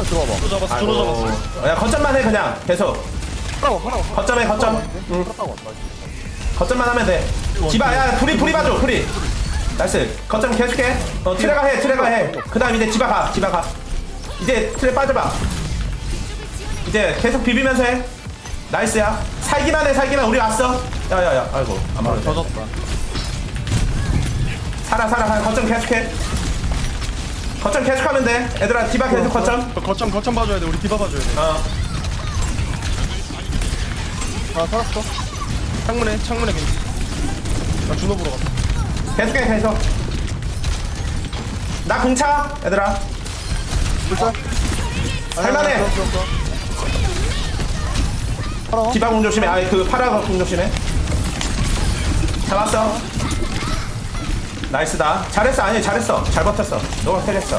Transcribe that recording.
하나 들어와봐. 들어 잡았어 들어 잡았어. 아이고. 야 거점만 해 그냥. 계속. 하나 와, 하나 와. 거점에 거점. 응. 거점만 하면 돼. 디바 야 프리 프리 봐줘 프리 나이스. 거점 계속해. 어 트레가 해 트레가 해그 다음 이제 디바 가 디바 가. 이제 트레 빠져봐. 이제 계속 비비면서 해. 나이스야. 살기만 해 살기만. 우리 왔어. 야야야. 아이고 안 맞았네. 젖었다. 살아 살아 살아. 거점 계속해 거점 계속하면 돼 얘들아 디바 계속 거점? 거점 거점 봐줘야 돼. 우리 디바 봐줘야 돼. 어. 아, 살았어. 창문에 창문에 괜찮 나 준호 보러 갔다 계속해 계속. 나 궁차 얘들아. 불사. 할만해. 하나. 디바 궁 조심해. 아이 그 파라 궁 조심해. 잡았어 나이스다. 잘했어. 아니 잘했어. 잘 버텼어. 너가 캐리했어